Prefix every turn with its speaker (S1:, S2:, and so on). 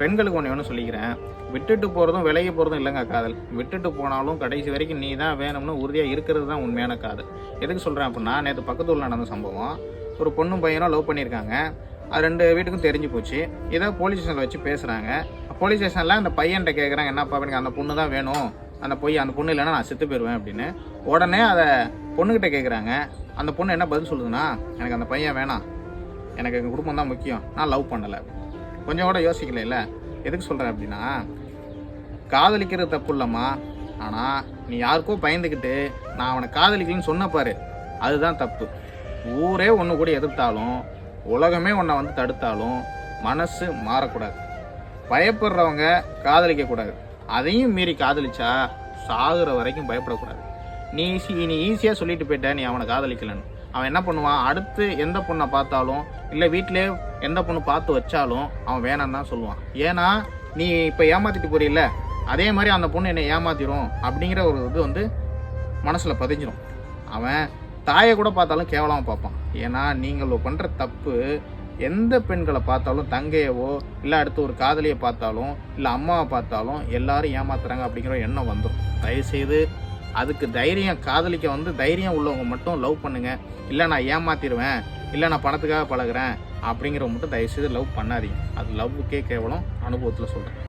S1: பெண்களுக்கு ஒன்று ஒன்று சொல்லிக்கிறேன். விட்டுட்டு போகிறதும் விலகி போகிறதும் இல்லைங்க காதல். விட்டுட்டு போனாலும் கடைசி வரைக்கும் நீ தான் வேணும்னு உறுதியாக இருக்கிறது தான் உண்மையான காதல். எதுக்கு சொல்கிறேன் அப்படின்னா நேற்று பக்கத்து ஊரில் நடந்த சம்பவம். ஒரு பொண்ணும் பையனும் லவ் பண்ணியிருக்காங்க. அது ரெண்டு வீட்டுக்கும் தெரிஞ்சு போச்சு. இதை போலீஸ் ஸ்டேஷனில் வச்சு பேசுகிறாங்க போலீஸ் ஸ்டேஷனில் அந்த பையன்கிட்ட கேட்குறாங்க என்னப்பா எனக்கு அந்த பொண்ணு தான் வேணும். அந்த பொய் அந்த பொண்ணு இல்லைன்னா நான் செத்து போயிடுவேன் அப்படின்னு உடனே அதை பொண்ணுக்கிட்ட கேட்குறாங்க அந்த பொண்ணு என்ன பதில் சொல்லுதுன்னா எனக்கு அந்த பையன் வேணாம். எனக்கு எங்கள் குடும்பம் தான் முக்கியம். நான் லவ் பண்ணலை. கொஞ்சம் கூட யோசிக்கல எதுக்கு சொல்கிறேன் அப்படின்னா காதலிக்கிறது தப்பு இல்லைம்மா ஆனால் நீ யாருக்கோ பயந்துக்கிட்டு நான் அவனை காதலிக்கலன்னு சொன்ன அதுதான் தப்பு. ஊரே ஒன்று கூட எதிர்த்தாலும் உலகமே உன்னை வந்து தடுத்தாலும் மனசு மாறக்கூடாது. பயப்படுறவங்க காதலிக்கக்கூடாது அதையும் மீறி காதலிச்சா சாகுற வரைக்கும் பயப்படக்கூடாது. நீ ஈஸி நீ ஈஸியாக சொல்லிட்டு போயிட்ட நீ அவனை காதலிக்கலன்னு. அவன் என்ன பண்ணுவான்? அடுத்து எந்த பொண்ணை பார்த்தாலும் இல்லை வீட்டிலே எந்த பொண்ணு பார்த்து வச்சாலும் அவன் வேணான்னு தான் சொல்லுவான். ஏன்னா நீ இப்போ ஏமாத்திட்டு போறீல்ல அதே மாதிரி அந்த பொண்ணு என்னை ஏமாத்திரும் அப்படிங்கிற ஒரு இது வந்து மனசில் பதிஞ்சிடும் அவன் தாயை கூட பார்த்தாலும் கேவலமாக பார்ப்பான். ஏன்னா நீங்கள் பண்ணுற தப்பு எந்த பெண்களை பார்த்தாலும் தங்கையவோ இல்லை அடுத்து ஒரு காதலியை பார்த்தாலும் இல்லை அம்மாவை பார்த்தாலும் எல்லாரும் ஏமாத்துறாங்க அப்படிங்கிற எண்ணம் வந்துடும் தயவுசெய்து அதுக்கு தைரியம் காதலிக்க வந்து தைரியம் உள்ளவங்க மட்டும் லவ் பண்ணுங்க. இல்லை நான் ஏமாத்திடுவேன். இல்லை நான் பணத்துக்காக பழகுறேன். அப்படிங்கிறவங்க மட்டும் தயவுசெய்து லவ் பண்ணாதீங்க. அது லவ்வுக்கே கேவலம் அனுபவத்தில் சொல்கிறேன்